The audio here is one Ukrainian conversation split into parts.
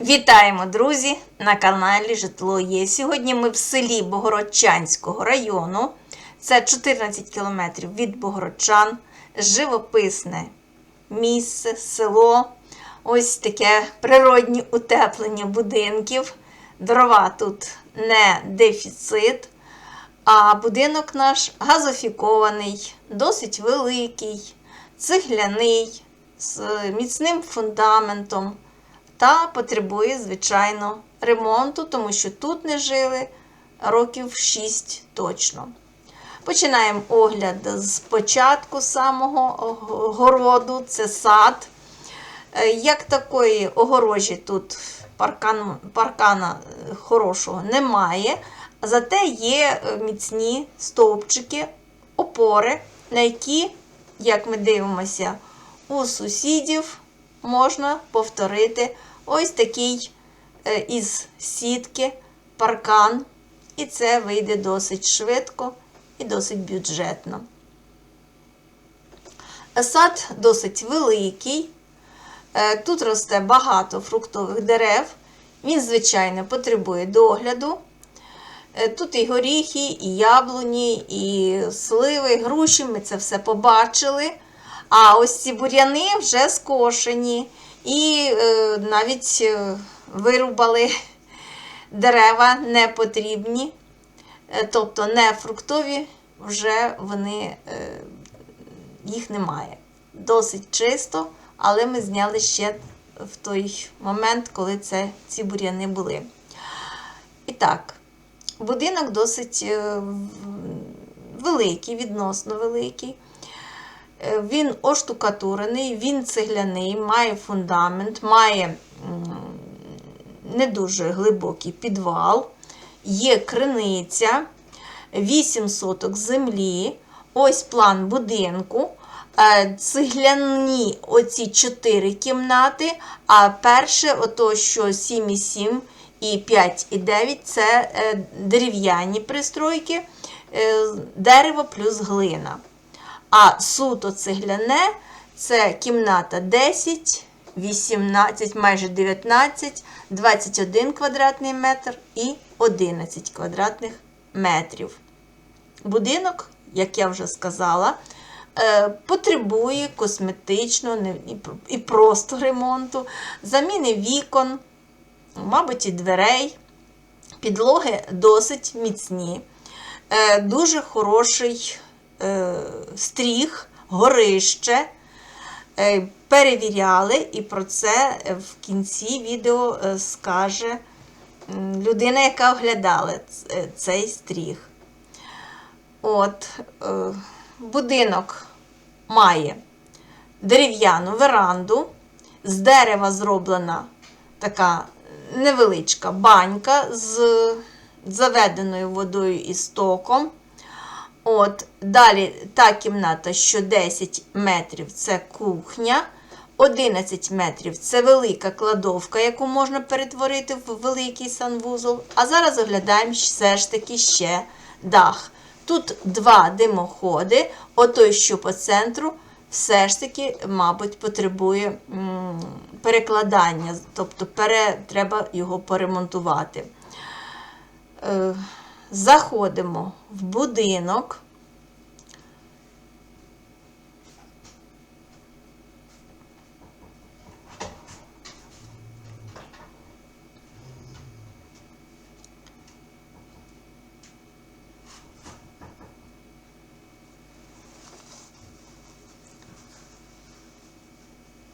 Вітаємо, друзі! На каналі Житло є. Сьогодні ми в селі Богородчанського району. Це 14 кілометрів від Богородчан. Живописне місце, село. Ось таке природні утеплення будинків. Дрова тут не дефіцит. А будинок наш газофікований, досить великий, цегляний, з міцним фундаментом та потребує, звичайно, ремонту, тому що тут не жили років 6 точно. Починаємо огляд з початку самого городу, це сад. Е, Як такої огорожі тут паркан, паркана е, хорошого немає, зате є е, міцні стовпчики, опори, на які, як ми дивимося, у сусідів можна повторити ось такий е, із сітки паркан. І це вийде досить швидко і досить бюджетно. Сад досить великий. Е, Тут росте багато фруктових дерев. Він, звичайно, потребує догляду. Е, Тут і горіхи, і яблуні, і сливи, і груші. Ми це все побачили. А ось ці буряни вже скошені. І е, навіть е, вирубали дерева не потрібні, е, тобто не фруктові, вже вони, е, їх немає. Досить чисто, але ми зняли ще в той момент, коли це, ці бур'яни були. І так, будинок досить е, великий, відносно великий. Е, Він оштукатурений, він цегляний, має фундамент, має не дуже глибокий підвал, є криниця, 8 соток землі. Ось план будинку. Е, Цегляні оці 4 кімнати, а перше, ото що 7,7 і 5,9 це е, дерев'яні пристройки, дерево плюс глина. А суто цегляне це кімната 10, 18, майже 19, 21 квадратний метр і 11 квадратних метрів. Будинок, як я вже сказала, е, потребує косметичного і просто ремонту, заміни вікон, мабуть, і дверей. Підлоги досить міцні, Е, дуже хороший стріх, горище. Е, Перевіряли, і про це е, в кінці відео е, скаже людина, яка оглядала е, цей стріх. От, е, будинок має дерев'яну веранду, з дерева зроблена така невеличка банька з заведеною водою і стоком. От, далі та кімната, що 10 метрів це кухня, 11 метрів це велика кладовка, яку можна перетворити в великий санвузол. А зараз оглядаємо все ж таки ще дах. Тут два димоходи, отой, що по центру, все ж таки, мабуть, потребує перекладання, тобто треба його поремонтувати. Заходимо в будинок.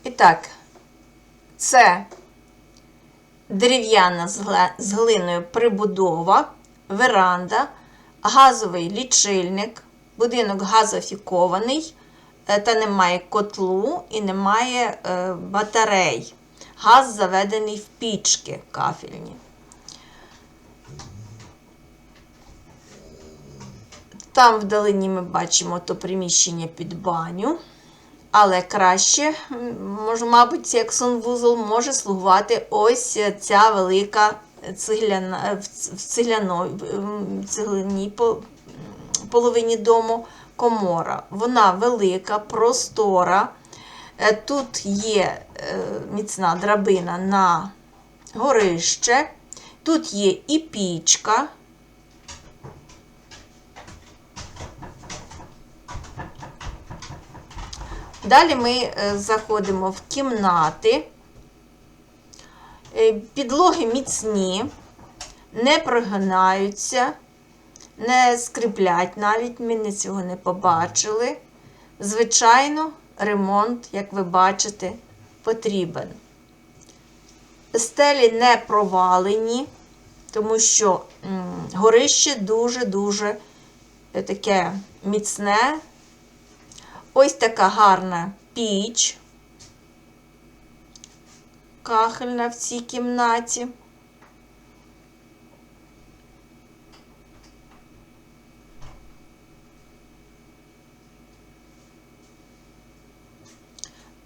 І так, це дерев'яна з глиною прибудова, веранда, газовий лічильник, будинок газофікований, е, та немає котлу і немає е, батарей. Газ заведений в пічки кафельні. Там вдалині ми бачимо то приміщення під баню. Але краще, мабуть, як санвузол може слугувати ось ця велика цегляна, е, в ц- в цегляній половині дому комора. Вона велика, простора. Е, Тут є е, міцна драбина на горище. Тут є і пічка. Далі ми заходимо в кімнати. Е, Підлоги міцні, не прогинаються, не скріплять навіть, ми не цього не побачили. Звичайно, ремонт, як ви бачите, потрібен. Стелі не провалені, тому що горище дуже-дуже е, таке міцне. Ось така гарна піч кахельна в цій кімнаті.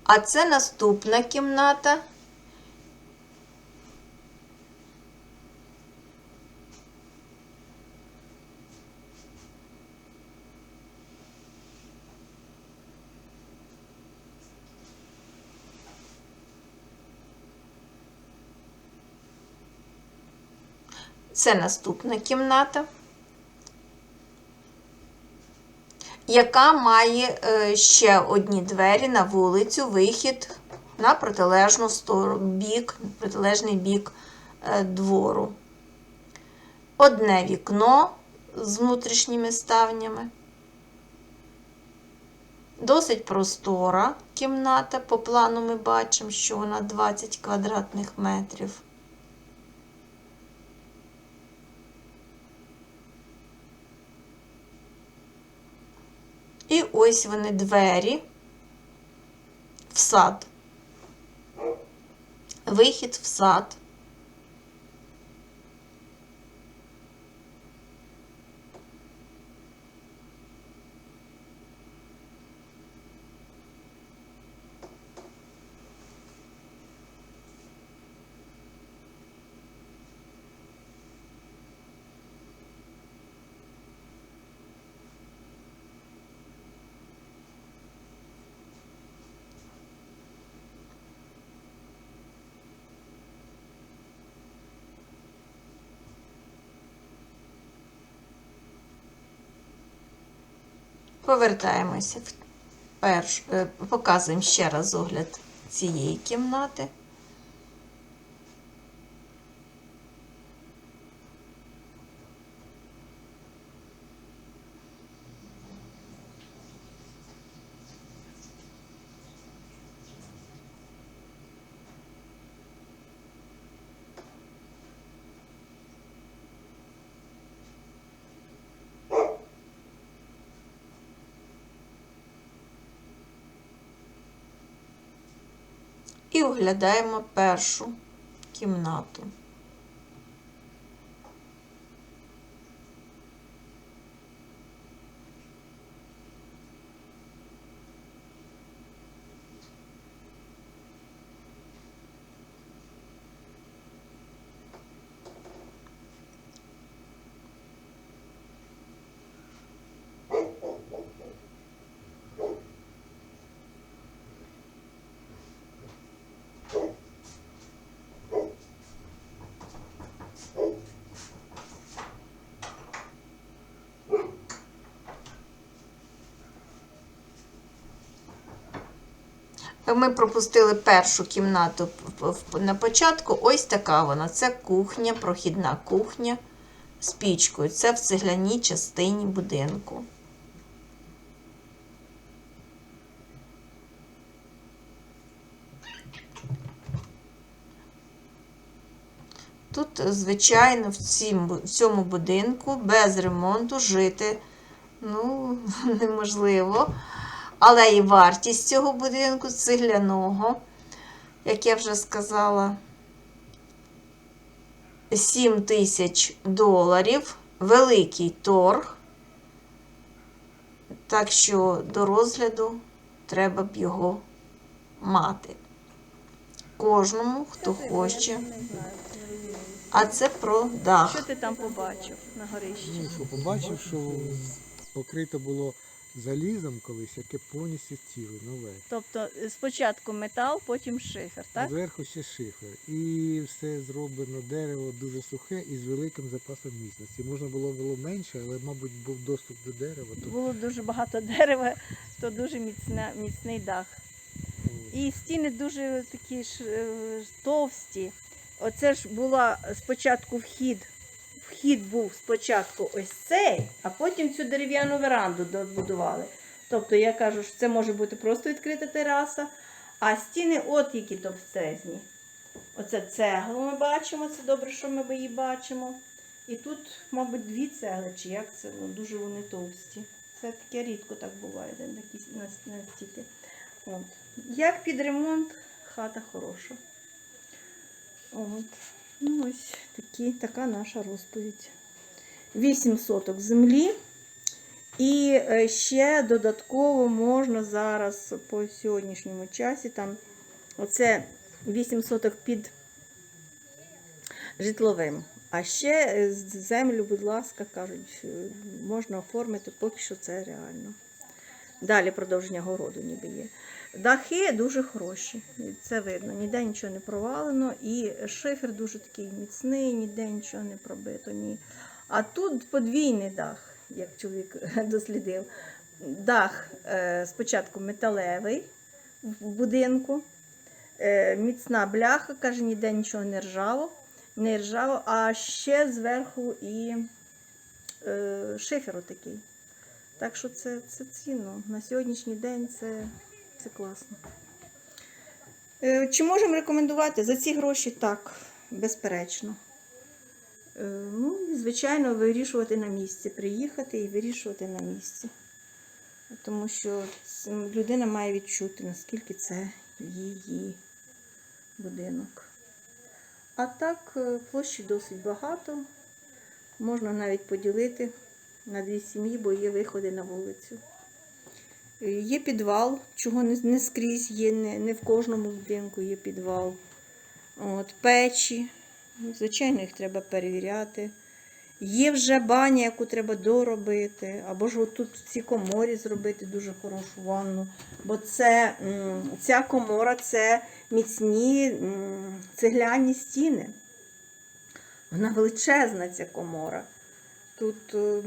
А це наступна кімната. Це наступна кімната, яка має е, ще одні двері на вулицю, вихід на протилежну сторону, бік, протилежний бік е, двору. Одне вікно з внутрішніми ставнями. Досить простора кімната. По плану ми бачимо, що вона 20 квадратних метрів. І ось вони двері в сад. Вихід в сад. Повертаємося перш, е, показуємо ще раз огляд цієї кімнати. І оглядаємо першу кімнату. Ми пропустили першу кімнату на початку. Ось така вона. Це кухня, прохідна кухня з пічкою. Це в цегляній частині будинку. Тут, звичайно, в цьому будинку без ремонту жити ну, неможливо. Але і вартість цього будинку цегляного, як я вже сказала, 7 тисяч доларів, великий торг. Так що до розгляду треба б його мати. Кожному, хто хоче. А це про дах. Що ти там побачив на горищі? Ну, що побачив, що покрито було залізом колись, яке повністю ціле, нове. Тобто е, спочатку метал, потім шифер, так? Зверху ще шифер. І все зроблено дерево дуже сухе і з великим запасом міцності. Можна було було менше, але, мабуть, був доступ до дерева. То, Було дуже багато дерева, то дуже міцна, міцний дах. І стіни дуже такі ж е, товсті. Оце ж була спочатку вхід. Вхід був спочатку ось цей, а потім цю дерев'яну веранду добудували. Тобто я кажу, що це може бути просто відкрита тераса, а стіни от які товстезні. Оце цеглу ми бачимо, це добре, що ми її бачимо. І тут, мабуть, дві цегли, чи як це, ну, дуже вони товсті. Це таке рідко так буває, настільки. От. Як під ремонт, хата хороша. От. Ну, ось такі, така наша розповідь. 8 соток землі. І е, ще додатково можна зараз по сьогоднішньому часі там оце 8 соток під житловим. А ще е, землю, будь ласка, кажуть, е, можна оформити, поки що це реально. Далі продовження городу ніби є. Дахи дуже хороші, це видно, ніде нічого не провалено, і шифер дуже такий міцний, ніде нічого не пробито. Ні. А тут подвійний дах, як чоловік дослідив. Дах е, спочатку металевий в будинку, е, міцна бляха, каже, ніде нічого не ржало, не ржало, а ще зверху і е, шифер такий. Так що це, це цінно. На сьогоднішній день це, це класно. Е, Чи можемо рекомендувати? За ці гроші так, безперечно. Е, Ну, звичайно, вирішувати на місці, приїхати і вирішувати на місці. Тому що людина має відчути, наскільки це її будинок. А так, е, площі досить багато. Можна навіть поділити на дві сім'ї, бо є виходи на вулицю. Є підвал, чого не, скрізь є, не, в кожному будинку є підвал. От, печі. Ну, Звичайно, їх треба перевіряти. Є вже баня, яку треба доробити, або ж отут в цій коморі зробити дуже хорошу ванну. Бо це, ця комора це міцні цегляні стіни. Вона величезна, ця комора. Тут, е,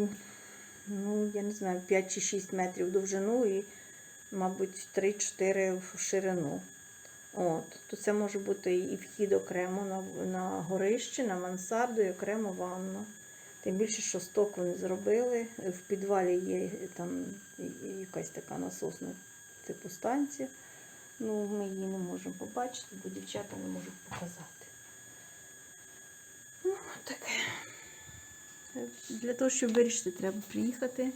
ну, я не знаю, 5 чи 6 метрів довжину і, мабуть, 3-4 в ширину. От, то це може бути і вхід окремо на, на горище, на мансарду і окремо ванна. Тим більше, що сток вони зробили. В підвалі є там якась така насосна типу станція. Ну, ми її не можемо побачити, бо дівчата не можуть показати. Ну, таке. Для того, щоб вирішити, треба приїхати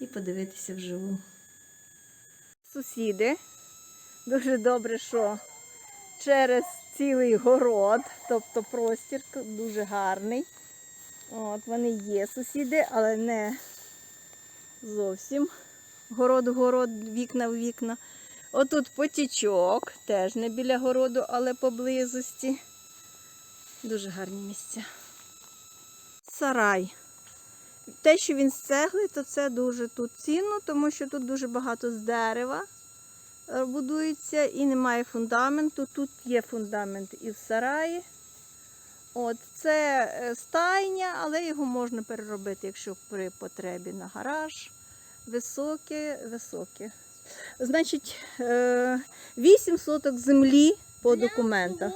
і подивитися вживу. Сусіди. Дуже добре, що через цілий город, тобто простір дуже гарний. От, вони є сусіди, але не зовсім город в город, вікна в вікна. Отут потічок, теж не біля городу, але поблизості. Дуже гарні місця. Сарай. Те, що він з цегли, то це дуже тут цінно, тому що тут дуже багато з дерева е, будується і немає фундаменту. Тут є фундамент і в сараї. От, це е, стайня, але його можна переробити, якщо при потребі на гараж. Високе, високе. Значить, е, 8 соток землі по документах.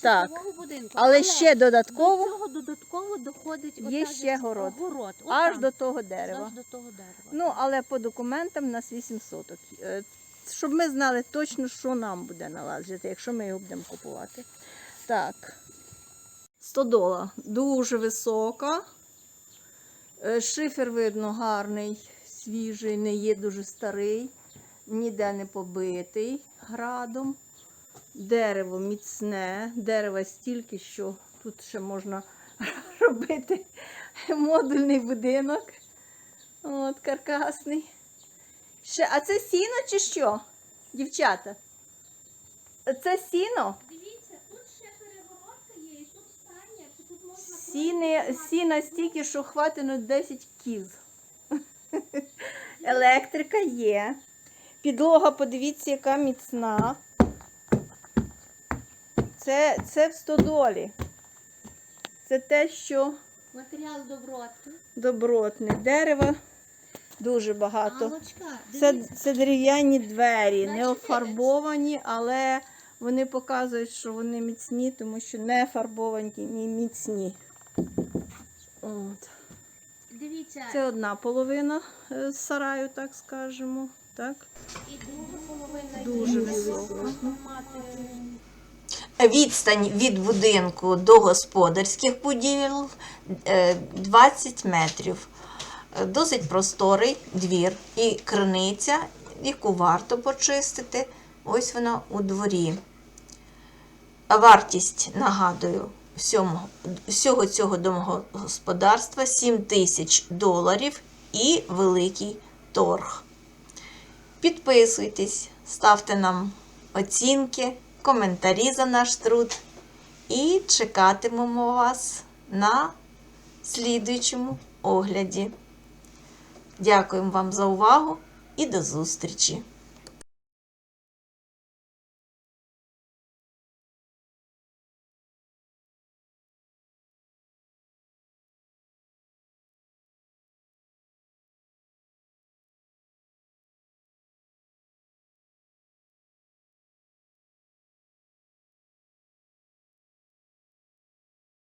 Так. житлового будинку. Але ще додатково до цього додатково доходить Є ота ще ж- город. город. аж Отам. до того дерева. Аж до того дерева. Ну, але по документам у нас 8 соток. Е, Щоб ми знали точно, що нам буде належати, якщо ми його будемо купувати. Так. Стодола дуже висока. Е, Шифер видно гарний, свіжий, не є дуже старий, ніде не побитий градом. Дерево міцне, дерева стільки, що тут ще можна робити модульний будинок. От, каркасний. Ще, а це сіно чи що, дівчата? Це сіно? Дивіться, тут ще перегородка є, і тут стайня, і тут можна Сіни, сіна стільки, що хватить на 10 кіз. Електрика є. Підлога, подивіться, яка міцна. Це, це в стодолі. Це те, що Матеріал добротний. добротне. Дерева дуже багато. Алочка, Це, це дерев'яні двері, не офарбовані, але вони показують, що вони міцні, тому що не фарбовані і міцні. От. Дивіться, Це одна половина е, сараю, так скажемо. Так? і друга половина Дуже висока. Відстань від будинку до господарських будівель е, 20 метрів. Е, Досить просторий двір і криниця, яку варто почистити. Ось вона у дворі. Вартість, нагадую, всього цього домогосподарства 7 тисяч доларів і великий торг. Підписуйтесь, ставте нам оцінки, коментарі за наш труд і чекатимемо вас на слідуючому огляді. Дякуємо вам за увагу і до зустрічі!